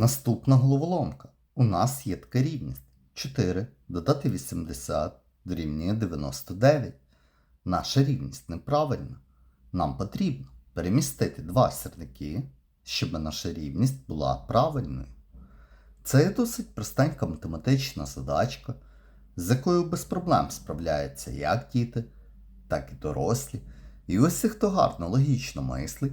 Наступна головоломка. У нас є така рівність. 4 додати 80 дорівнює 99. Наша рівність неправильна. Нам потрібно перемістити два сірники, щоб наша рівність була правильною. Це досить простенька математична задачка, з якою без проблем справляються як діти, так і дорослі. І ось хто гарно логічно мислить,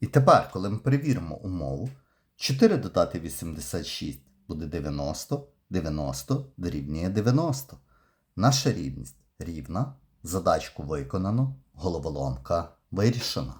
І тепер, коли ми перевіримо умову, 4 додати 86 буде 90, 90 дорівнює 90. Наша рівність рівна, задачку виконано, головоломка вирішена.